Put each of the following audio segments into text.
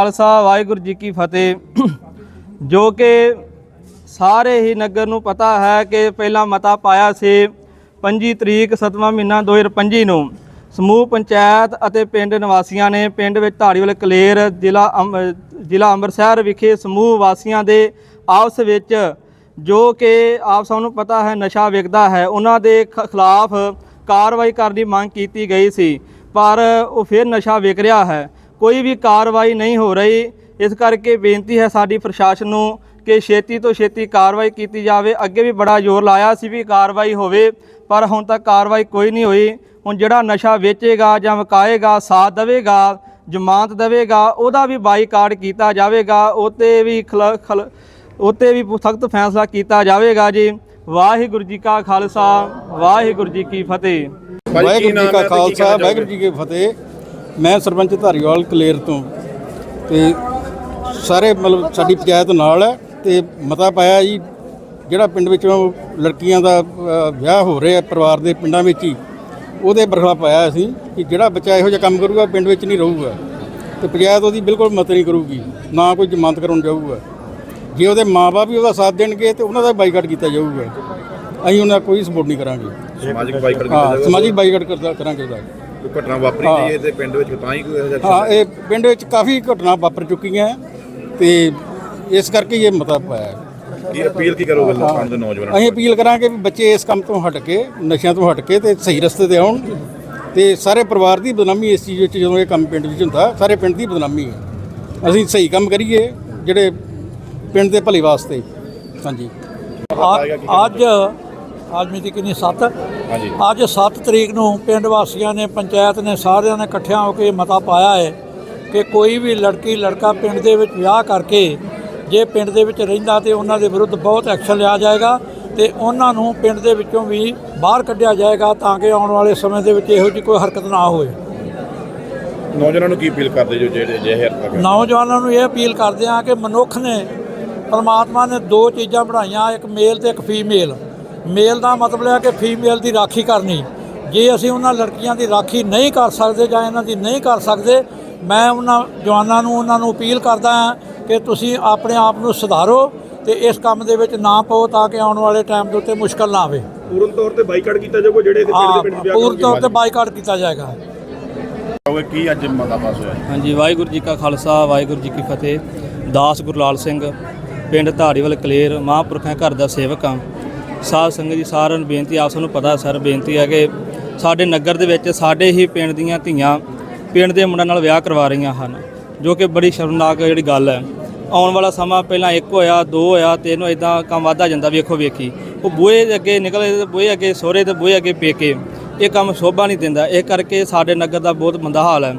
ਖਾਲਸਾ, ਵਾਹਿਗੁਰੂ ਜੀ ਕੀ ਫਤਿਹ। ਜੋ ਕਿ ਸਾਰੇ ਹੀ ਨਗਰ ਨੂੰ ਪਤਾ ਹੈ ਕਿ ਪਹਿਲਾ ਮਤਾ ਪਾਇਆ ਸੀ 25 ਤਰੀਕ 7ਵਾਂ ਮਹੀਨਾ 2025 ਨੂੰ। ਸਮੂਹ, ਪੰਚਾਇਤ ਅਤੇ ਪਿੰਡ ਨਿਵਾਸੀਆਂ ਨੇ ਪਿੰਡ ਵਿੱਚ ਧਾਰੀਵਾਲ ਕਲੇਰ, ਜ਼ਿਲ੍ਹਾ ਅੰਮ- ਜ਼ਿਲ੍ਹਾ ਅੰਮ੍ਰਿਤਸਰ ਵਿਖੇ ਸਮੂਹ ਵਾਸੀਆਂ ਦੇ ਆਪਸ ਵਿੱਚ ਜੋ ਕਿ ਆਪ ਸਭ ਨੂੰ ਪਤਾ ਹੈ, ਨਸ਼ਾ ਵਿਕਦਾ ਹੈ, ਉਹਨਾਂ ਦੇ ਖਿਲਾਫ ਕਾਰਵਾਈ ਕਰਨ ਦੀ ਮੰਗ ਕੀਤੀ ਗਈ ਸੀ। ਪਰ ਉਹ ਫਿਰ ਨਸ਼ਾ ਵਿਕ ਰਿਹਾ ਹੈ। ਕੋਈ ਵੀ ਕਾਰਵਾਈ ਨਹੀਂ ਹੋ ਰਹੀ। ਇਸ ਕਰਕੇ ਬੇਨਤੀ ਹੈ ਸਾਡੀ ਪ੍ਰਸ਼ਾਸਨ ਨੂੰ ਕਿ ਛੇਤੀ ਤੋਂ ਛੇਤੀ ਕਾਰਵਾਈ ਕੀਤੀ ਜਾਵੇ। ਅੱਗੇ ਵੀ ਬੜਾ ਜ਼ੋਰ ਲਾਇਆ ਸੀ ਵੀ ਕਾਰਵਾਈ ਹੋਵੇ ਪਰ ਹੁਣ ਤੱਕ ਕਾਰਵਾਈ ਕੋਈ ਨਹੀਂ ਹੋਈ। ਹੁਣ ਜਿਹੜਾ ਨਸ਼ਾ ਵੇਚੇਗਾ ਜਾਂ ਵਿਕਾਏਗਾ ਸਾਥ ਦੇਵੇਗਾ ਜ਼ਮਾਨਤ ਦੇਵੇਗਾ ਉਹਦਾ ਵੀ ਬਾਈਕਾਟ ਕੀਤਾ ਜਾਵੇਗਾ। ਉਤੇ ਵੀ ਖਲ ਖਲ ਉਤੇ ਵੀ ਸਖਤ ਫੈਸਲਾ ਕੀਤਾ ਜਾਵੇਗਾ ਜੀ। ਵਾਹਿਗੁਰੂ ਜੀ ਕਾ ਖਾਲਸਾ ਵਾਹਿਗੁਰੂ ਜੀ ਕੀ ਫਤਿਹ। ਵਾਹਿਗੁਰੂ ਜੀ ਕਾ ਖਾਲਸਾ ਵਾਹਿਗੁਰੂ ਜੀ ਕੀ ਫਤਿਹ। ਮੈਂ ਸਰਪੰਚ ਧਾਰੀਵਾਲ ਕਲੇਰ ਤੋਂ ਤੇ ਸਾਰੇ ਮਤਲਬ ਸਾਡੀ ਪੰਚਾਇਤ ਨਾਲ ਹੈ ਤੇ ਮਤਾ ਪਾਇਆ ਜੀ ਜਿਹੜਾ ਪਿੰਡ ਵਿੱਚੋਂ ਲੜਕੀਆਂ ਦਾ ਅ, ਵਿਆਹ ਹੋ ਰਿਹਾ ਪਰਿਵਾਰ ਦੇ ਪਿੰਡਾਂ ਵਿੱਚ ਹੀ ਉਹਦੇ ਬਰਖਲਾ ਪਾਇਆ ਅਸੀਂ ਕਿ ਜਿਹੜਾ ਬੱਚਾ ਇਹੋ ਜਿਹਾ ਕੰਮ ਕਰੂਗਾ ਪਿੰਡ ਵਿੱਚ ਨਹੀਂ ਰਹੂਗਾ। ਤੇ ਪੰਚਾਇਤ ਉਹਦੀ ਬਿਲਕੁਲ ਮਤ ਨਹੀਂ ਕਰੂਗੀ ਨਾ ਕੋਈ ਜ਼ਮਾਨਤ ਕਰਾਉਣ ਜਾਊਗਾ। ਜੇ ਉਹਦੇ ਮਾਪੇ ਵੀ ਉਹਦਾ ਸਾਥ ਦੇਣਗੇ ਤੇ ਉਹਨਾਂ ਦਾ ਬਾਈਕਾਟ ਕੀਤਾ ਜਾਊਗਾ। ਅਸੀਂ ਉਹਨਾਂ ਦਾ ਕੋਈ ਸਪੋਰਟ ਨਹੀਂ ਕਰਾਂਗੇ। ਸਮਾਜਿਕ ਬਾਈਕਾਟ ਹਾਂ ਸਮਾਜਿਕ ਬਾਈਕਾਟ ਕਰਦਾ ਕਰਾਂਗੇ ਉਹਦਾ। ਕੋਈ ਘਟਨਾ ਵਾਪਰੀ। ਨਹੀਂ ਹੈ ਤੇ ਪਿੰਡ ਵਿੱਚ ਤਾਂ ਹੀ ਕੋਈ ਇਹੋ ਜਿਹਾ ਹਾਂ ਇਹ ਪਿੰਡ ਵਿੱਚ ਕਾਫੀ ਘਟਨਾ ਵਾਪਰ ਚੁੱਕੀਆਂ ਤੇ ਇਸ ਕਰਕੇ ਇਹ ਮਤਾ ਪਾਇਆ। ਹੈ। ਕੀ ਅਪੀਲ ਕੀ ਕਰੋਗੇ ਲੋਕਾਂ ਦੇ ਨੌਜਵਾਨਾਂ ਅਸੀਂ ਅਪੀਲ ਕਰਾਂਗੇ ਵੀ ਬੱਚੇ ਇਸ ਕੰਮ ਤੋਂ ਹਟ ਕੇ ਨਸ਼ਿਆਂ ਤੋਂ ਹਟ ਕੇ ਤੇ ਸਹੀ ਰਸਤੇ ਤੇ ਆਉਣ ਤੇ ਸਾਰੇ ਪਰਿਵਾਰ ਦੀ ਬਦਨਾਮੀ ਇਸ ਚੀਜ਼ ਵਿੱਚ ਜਦੋਂ ਇਹ ਕੰਮ ਪਿੰਡ ਵਿੱਚ ਹੁੰਦਾ ਸਾਰੇ ਪਿੰਡ ਦੀ ਬਦਨਾਮੀ ਹੈ। ਅਸੀਂ ਸਹੀ ਕੰਮ ਕਰੀਏ ਜਿਹੜੇ ਪਿੰਡ ਦੇ ਭਲੇ ਵਾਸਤੇ। ਹਾਂਜੀ। ਅੱਜ ਅੱਜ ਮਿਤੀ ਕਿੰਨੀ 7 ਹਾਂਜੀ। ਅੱਜ 7 ਤਰੀਕ ਨੂੰ ਪਿੰਡ ਵਾਸੀਆਂ ਨੇ ਪੰਚਾਇਤ ਨੇ ਸਾਰਿਆਂ ਨੇ ਇਕੱਠਿਆਂ ਹੋ ਕੇ ਮਤਾ ਪਾਇਆ ਹੈ ਕਿ ਕੋਈ ਵੀ ਲੜਕੀ ਲੜਕਾ ਪਿੰਡ ਦੇ ਵਿੱਚ ਵਿਆਹ ਕਰਕੇ ਜੇ ਪਿੰਡ ਦੇ ਵਿੱਚ ਰਹਿੰਦਾ ਤੇ ਉਹਨਾਂ ਦੇ ਵਿਰੁੱਧ ਬਹੁਤ ਐਕਸ਼ਨ ਲਿਆ ਜਾਏਗਾ ਤੇ ਉਹਨਾਂ ਨੂੰ ਪਿੰਡ ਦੇ ਵਿੱਚੋਂ ਵੀ ਬਾਹਰ ਕੱਢਿਆ ਜਾਏਗਾ ਤਾਂ ਕਿ ਆਉਣ ਵਾਲੇ ਸਮੇਂ ਦੇ ਵਿੱਚ ਇਹੋ ਜਿਹੀ ਕੋਈ ਹਰਕਤ ਨਾ ਹੋਵੇ। ਨੌਜਵਾਨਾਂ ਨੂੰ ਕੀ ਅਪੀਲ ਕਰਦੇ ਜੋ ਜਿਹੜੇ ਜਿਹੇ ਹਰਕਤਾਂ ਨੌਜਵਾਨਾਂ ਨੂੰ ਇਹ ਅਪੀਲ ਕਰਦੇ ਹਾਂ ਕਿ ਮਨੁੱਖ ਨੇ ਪਰਮਾਤਮਾ ਨੇ ਦੋ ਚੀਜ਼ਾਂ ਬਣਾਈਆਂ ਇੱਕ ਮੇਲ ਤੇ ਇੱਕ ਫੀਮੇਲ ਮੇਲ ਦਾ ਮਤਲਬ ਹੈ ਕਿ ਫੀਮੇਲ ਦੀ ਰਾਖੀ ਕਰਨੀ। ਜੇ ਅਸੀਂ ਉਹਨਾਂ ਲੜਕੀਆਂ ਦੀ ਰਾਖੀ ਨਹੀਂ ਕਰ ਸਕਦੇ ਜਾਂ ਇਹਨਾਂ ਦੀ ਨਹੀਂ ਕਰ ਸਕਦੇ ਮੈਂ ਉਹਨਾਂ ਜਵਾਨਾਂ ਨੂੰ ਉਹਨਾਂ ਨੂੰ ਅਪੀਲ ਕਰਦਾ ਹਾਂ ਕਿ ਤੁਸੀਂ ਆਪਣੇ ਆਪ ਨੂੰ ਸੁਧਾਰੋ ਤੇ ਇਸ ਕੰਮ ਦੇ ਵਿੱਚ ਨਾ ਪਾਓ ਤਾਂ ਕਿ ਆਉਣ ਵਾਲੇ ਟਾਈਮ ਦੇ ਉੱਤੇ ਮੁਸ਼ਕਲ ਨਾ ਆਵੇ। ਪੂਰਨ ਤੌਰ ਤੇ ਬਾਈਕਾਟ ਕੀਤਾ ਜਾਊਗਾ ਜਿਹੜੇ ਇਹਦੇ ਪਿੰਡ ਦੇ ਪਿੰਡ ਪੂਰਨ ਤੌਰ ਤੇ ਬਾਈਕਾਟ ਕੀਤਾ ਜਾਏਗਾ। ਹੋਵੇ ਕੀ ਅੱਜ ਮਤਾ ਪਾਸ ਹੋਇਆ? ਹਾਂਜੀ ਵਾਹਿਗੁਰੂ ਜੀ ਕਾ ਖਾਲਸਾ ਵਾਹਿਗੁਰੂ ਜੀ ਕੀ ਫਤਿਹ। ਦਾਸ ਗੁਰਲਾਲ ਸਿੰਘ ਪਿੰਡ ਧਾਰੀਵਾਲ ਕਲੇਰ ਮਹਾਂਪੁਰਖਾਂ ਘਰ ਦਾ ਸੇਵਕ ਹਾਂ। ਸਾਧ ਸੰਗਤ ਜੀ ਸਾਰਿਆਂ ਨੂੰ ਬੇਨਤੀ, ਆਪ ਨੂੰ ਪਤਾ ਸਰ, ਬੇਨਤੀ ਹੈ ਕਿ ਸਾਡੇ ਨਗਰ ਦੇ ਵਿੱਚ ਸਾਡੇ ਹੀ ਪਿੰਡ ਦੀਆਂ ਧੀਆਂ ਪਿੰਡ ਦੇ ਮੁੰਡਿਆਂ ਨਾਲ ਵਿਆਹ ਕਰਵਾ ਰਹੀਆਂ ਹਨ, ਜੋ ਕਿ ਬੜੀ ਸ਼ਰਮਨਾਕ ਜਿਹੜੀ ਗੱਲ ਹੈ। ਆਉਣ ਵਾਲਾ ਸਮਾਂ ਪਹਿਲਾਂ ਇੱਕ ਹੋਇਆ, ਦੋ ਹੋਇਆ ਤਿੰਨ ਇਦਾਂ ਕੰਮ ਵਧਦਾ ਜਾਂਦਾ ਵੇਖੋ ਵੇਖੀ। ਉਹ ਬੂਹੇ ਦੇ ਅੱਗੇ ਨਿਕਲੇ ਤੇ ਬੂਹੇ ਅੱਗੇ ਸਹੁਰੇ ਤੇ ਬੂਹੇ ਅੱਗੇ ਪੇਕੇ। ਇਹ ਕੰਮ ਸ਼ੋਭਾ ਨਹੀਂ ਦਿੰਦਾ। ਇਹ ਕਰਕੇ ਸਾਡੇ ਨਗਰ ਦਾ ਬਹੁਤ ਮੰਦਾ ਹਾਲ ਹੈ।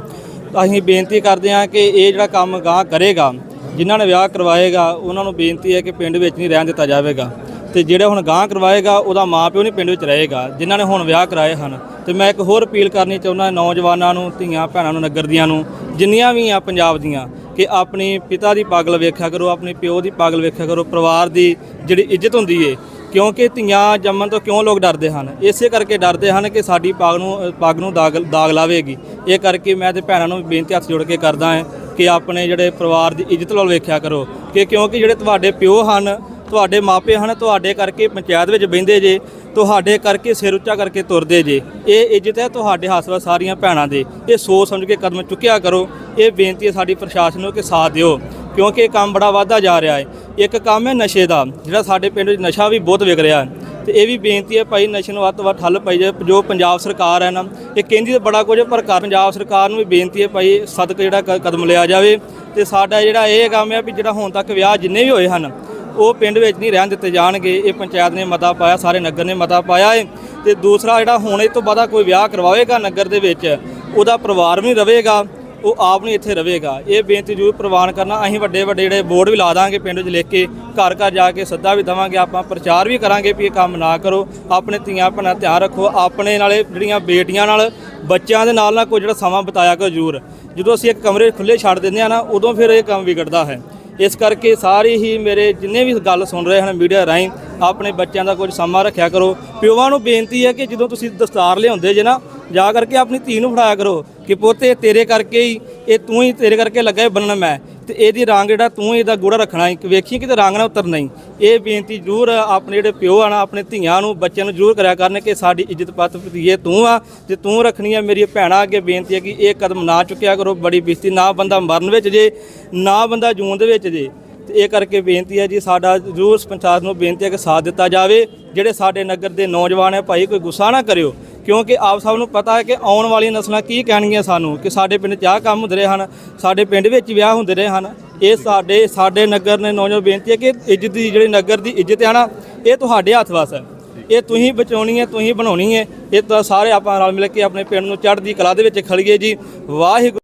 ਅਸੀਂ ਬੇਨਤੀ ਕਰਦੇ ਹਾਂ ਕਿ ਇਹ ਜਿਹੜਾ ਕੰਮ ਗਾਂ ਕਰੇਗਾ, ਜਿਨ੍ਹਾਂ ਨੇ ਵਿਆਹ ਕਰਵਾਏਗਾ, ਉਹਨਾਂ ਨੂੰ ਬੇਨਤੀ ਹੈ ਕਿ ਪਿੰਡ ਵਿੱਚ ਨਹੀਂ ਰਹਿਣ ਦਿੱਤਾ ਜਾਵੇਗਾ। ਤੇ ਜਿਹੜਾ ਹੁਣ ਗਾਂ ਕਰਵਾਏਗਾ, ਉਹਦਾ ਮਾਪਿਓ ਨਹੀਂ ਪਿੰਡ ਵਿੱਚ ਰਹੇਗਾ, ਜਿਨ੍ਹਾਂ ਨੇ ਹੁਣ ਵਿਆਹ ਕਰਾਏ ਹਨ। ਤੇ ਮੈਂ ਇੱਕ ਹੋਰ ਅਪੀਲ ਕਰਨੀ ਚਾਹੁੰਦਾ ਨੌਜਵਾਨਾਂ ਨੂੰ, ਧੀਆਂ ਭੈਣਾਂ ਨੂੰ ਨਗਰ ਦੀਆਂ ਨੂੰ, ਜਿੰਨੀਆਂ ਵੀ ਆ ਪੰਜਾਬ ਦੀਆਂ, ਕਿ ਆਪਣੀ ਪਿਤਾ ਦੀ ਪਾਗਲ ਵੇਖਿਆ ਕਰੋ, ਆਪਣੇ ਪਿਓ ਦੀ ਪਾਗਲ ਵੇਖਿਆ ਕਰੋ, ਪਰਿਵਾਰ ਦੀ ਜਿਹੜੀ ਇੱਜ਼ਤ ਹੁੰਦੀ ਏ, ਕਿਉਂਕਿ ਧੀਆਂ ਜੰਮਣ ਤੋਂ ਕਿਉਂ ਲੋਕ ਡਰਦੇ ਹਨ? ਇਸੇ ਕਰਕੇ ਡਰਦੇ ਹਨ ਕਿ ਸਾਡੀ ਪਾਗ ਨੂੰ, ਪੱਗ ਨੂੰ ਦਾਗ ਦਾਗ ਲਾਵੇਗੀ। ਇਹ ਕਰਕੇ ਮੈਂ ਤੇ ਭੈਣਾਂ ਨੂੰ ਬੇਨਤੀ ਹੱਥ ਜੋੜ ਕੇ ਕਰਦਾ ਹਾਂ ਕਿ ਆਪਣੇ ਜਿਹੜੇ ਪਰਿਵਾਰ ਦੀ ਇੱਜ਼ਤ ਵੱਲ ਵੇਖਿਆ ਕਰੋ, ਕਿ ਕਿਉਂਕਿ ਜਿਹੜੇ ਤੁਹਾਡੇ ਪਿਓ ਹਨ ਤੁਹਾਡੇ ਮਾਪੇ ਹਨ, ਤੁਹਾਡੇ ਕਰਕੇ ਪੰਚਾਇਤ ਵਿੱਚ ਬਹਿੰਦੇ ਜੇ, ਤੁਹਾਡੇ ਕਰਕੇ ਸਿਰ ਉੱਚਾ ਕਰਕੇ ਤੁਰਦੇ ਜੇ। ਇਹ ਇੱਜ਼ਤ ਹੈ ਤੁਹਾਡੇ ਹੱਥ ਵਿੱਚ ਸਾਰੀਆਂ ਭੈਣਾਂ ਦੇ। ਇਹ ਸੋਚ ਸਮਝ ਕੇ ਕਦਮ ਚੁੱਕਿਆ ਕਰੋ। ਇਹ ਬੇਨਤੀ ਹੈ ਸਾਡੀ ਪ੍ਰਸ਼ਾਸਨ ਨੂੰ ਕਿ ਸਾਥ ਦਿਓ, ਕਿਉਂਕਿ ਇਹ ਕੰਮ ਬੜਾ ਵਾਧਾ ਜਾ ਰਿਹਾ ਹੈ। ਇੱਕ ਕੰਮ ਹੈ ਨਸ਼ੇ ਦਾ, ਜਿਹੜਾ ਸਾਡੇ ਪਿੰਡ ਵਿੱਚ ਨਸ਼ਾ ਵੀ ਬਹੁਤ ਵਿਕ ਰਿਹਾ ਹੈ। ਤੇ ਇਹ ਵੀ ਬੇਨਤੀ ਹੈ ਭਾਈ, ਨਸ਼ੇ ਨੂੰ ਵੱਧ ਤੋਂ ਵੱਧ ਠੱਲ ਪਾਈ ਜਾਵੇ ਜੋ ਪੰਜਾਬ ਸਰਕਾਰ ਹੈ ਨਾ, ਇਹ ਕਹਿੰਦੀ ਤਾਂ ਬੜਾ ਕੁਝ ਪਰ ਕਰ- ਪੰਜਾਬ ਸਰਕਾਰ ਨੂੰ ਵੀ ਬੇਨਤੀ ਹੈ ਭਾਈ, ਸਦਕ ਜਿਹੜਾ ਕ- ਕਦਮ ਲਿਆ ਜਾਵੇ। ਤੇ ਸਾਡਾ ਜਿਹੜਾ ਇਹ ਕੰਮ ਹੈ ਵੀ ਜਿਹੜਾ ਹੁਣ ਤੱਕ ਵਿਆਹ ਜਿੰਨੇ ਵੀ ਹੋਏ ਹਨ ਉਹ ਪਿੰਡ ਵਿੱਚ ਨਹੀਂ ਰਹਿਣ ਦਿੱਤੇ ਜਾਣਗੇ। ਇਹ ਪੰਚਾਇਤ ਨੇ ਮਤਾ ਪਾਇਆ, ਸਾਰੇ ਨਗਰ ਨੇ ਮਤਾ ਪਾਇਆ ਹੈ ਤੇ ਦੂਸਰਾ ਜਿਹੜਾ ਹੁਣ ਇਹ ਤੋਂ ਬਾਅਦ ਕੋਈ ਵਿਆਹ ਕਰਵਾਵੇਗਾ ਨਗਰ ਦੇ ਵਿੱਚ, ਉਹਦਾ ਪਰਿਵਾਰ ਵੀ ਨਹੀਂ ਰਵੇਗਾ ਉਹ ਆਪ ਨਹੀਂ ਇੱਥੇ ਰਹੇਗਾ। ਇਹ ਬੇਨਤੀ ਜ਼ਰੂਰ ਪ੍ਰਵਾਨ ਕਰਨਾ। ਅਸੀਂ ਵੱਡੇ ਵੱਡੇ ਜਿਹੜੇ ਬੋਰਡ ਵੀ ਲਾ ਦਾਂਗੇ ਪਿੰਡ ਵਿੱਚ ਲਿਖ ਕੇ, ਘਰ ਘਰ ਜਾ ਕੇ ਸੱਦਾ ਵੀ ਦਵਾਂਗੇ। ਆਪਾਂ ਪ੍ਰਚਾਰ ਵੀ ਕਰਾਂਗੇ ਵੀ ਇਹ ਕੰਮ ਨਾ ਕਰੋ। ਆਪਣੇ ਧੀਆਂ ਭੈਣਾਂ ਦਾ ਧਿਆਨ ਰੱਖੋ। ਆਪਣੇ ਨਾਲੇ ਜਿਹੜੀਆਂ ਬੇਟੀਆਂ ਨਾਲ, ਬੱਚਿਆਂ ਦੇ ਨਾਲ ਨਾਲ ਕੋਈ ਜਿਹੜਾ ਸਮਾਂ ਬਿਤਾਇਆ ਕਰੋ ਜ਼ਰੂਰ। ਜਦੋਂ ਅਸੀਂ ਇੱਕ ਕਮਰੇ ਖੁੱਲੇ ਛੱਡ ਦਿੰਦੇ ਆ ਨਾ, ਉਦੋਂ ਫਿਰ ਇਹ ਕੰਮ ਵਿਗੜਦਾ ਹੈ। ਇਸ ਕਰਕੇ ਸਾਰੇ ਹੀ ਮੇਰੇ ਜਿੰਨੇ ਵੀ ਗੱਲ ਸੁਣ ਰਹੇ ਹਨ ਮੀਡੀਆ ਰਾਹੀਂ ਆਪਣੇ ਬੱਚਿਆਂ ਦਾ ਕੁਝ ਸਮਾਂ ਰੱਖਿਆ ਕਰੋ। ਪਿਓਾਂ ਨੂੰ ਬੇਨਤੀ ਹੈ ਕਿ ਜਦੋਂ ਤੁਸੀਂ ਦਸਤਾਰ ਲਿਆਉਂਦੇ ਜੇ ਨਾ, ਜਾ ਕਰਕੇ ਆਪਣੀ ਧੀ ਨੂੰ ਫੜਾਇਆ ਕਰੋ ਕਿ ਪੋਤੇ ਤੇਰੇ ਕਰਕੇ ਹੀ, ਇਹ ਤੂੰ ਹੀ ਤੇਰੇ ਕਰਕੇ ਲੱਗਾ ਇਹ ਬੰਨਣ ਮੈਂ। ਤੇ ਇਹਦੀ ਰੰਗ ਜਿਹੜਾ ਤੂੰ ਇਹਦਾ ਗੂੜਾ ਰੱਖਣਾ ਹੈ, ਵੇਖੀ ਕਿਤੇ ਰੰਗ ਨਾ ਉਤਰਨਾ ਹੀ ਇਹ ਬੇਨਤੀ ਜ਼ਰੂਰ ਆਪਣੇ ਜਿਹੜੇ ਪਿਓ ਆ ਨਾ ਆਪਣੇ ਧੀਆਂ ਨੂੰ, ਬੱਚਿਆਂ ਨੂੰ ਜ਼ਰੂਰ ਕਰਿਆ ਕਰਨ ਕਿ ਸਾਡੀ ਇੱਜ਼ਤ ਪੱਤ ਭਤੀਏ ਤੂੰ ਆ, ਤੇ ਤੂੰ ਰੱਖਣੀ ਆ ਮੇਰੀ ਭੈਣਾਂ ਅੱਗੇ ਬੇਨਤੀ ਹੈ ਕਿ ਇਹ ਕਦਮ ਨਾ ਚੁੱਕਿਆ ਕਰੋ, ਬੜੀ ਬੇਇੱਜ਼ਤੀ, ਨਾ ਬੰਦਾ ਮਰਨ ਵਿੱਚ ਜੇ, ਨਾ ਬੰਦਾ ਜੂਨ ਦੇ ਵਿੱਚ ਜੇ। ਤੇ ਇਹ ਕਰਕੇ ਬੇਨਤੀ ਹੈ ਜੀ, ਸਾਡਾ ਜ਼ਰੂਰ ਪੰਚਾਇਤ ਨੂੰ ਬੇਨਤੀ ਹੈ ਕਿ ਸਾਥ ਦਿੱਤਾ ਜਾਵੇ। ਜਿਹੜੇ ਸਾਡੇ ਨਗਰ ਦੇ ਨੌਜਵਾਨ ਹੈ, ਭਾਈ, ਕੋਈ ਗੁੱਸਾ ਨਾ ਕਰਿਓ। ਕਿਉਂਕਿ ਆਪ ਸਭ ਨੂੰ ਪਤਾ ਹੈ ਕਿ ਆਉਣ ਵਾਲੀਆਂ ਨਸਲਾਂ ਕੀ ਕਹਿਣਗੀਆਂ ਸਾਨੂੰ, ਕਿ ਸਾਡੇ ਪਿੰਡ 'ਚ ਆਹ ਕੰਮ ਹੁੰਦੇ ਰਹੇ ਹਨ, ਸਾਡੇ ਪਿੰਡ ਵਿੱਚ ਵਿਆਹ ਹੁੰਦੇ ਰਹੇ ਹਨ। ਇਹ ਸਾਡੇ ਸਾਡੇ ਨਗਰ ਨੇ ਨੌਜਵਾਨ ਬੇਨਤੀ ਹੈ ਕਿ ਇੱਜ਼ਤ ਦੀ ਜਿਹੜੀ ਨਗਰ ਦੀ ਇੱਜ਼ਤ ਹੈ ਨਾ, ਇਹ ਤੁਹਾਡੇ ਹੱਥ ਵਸ ਹੈ। ਇਹ ਤੁਸੀਂ ਬਚਾਉਣੀ ਹੈ, ਤੁਸੀਂ ਬਣਾਉਣੀ ਹੈ। ਇਹ ਤਾਂ ਸਾਰੇ ਆਪਾਂ ਰਲ ਮਿਲ ਕੇ ਆਪਣੇ ਪਿੰਡ ਨੂੰ ਚੜ੍ਹਦੀ ਕਲਾ ਦੇ ਵਿੱਚ ਖੜੀਏ ਜੀ। ਵਾਹਿਗੁਰੂ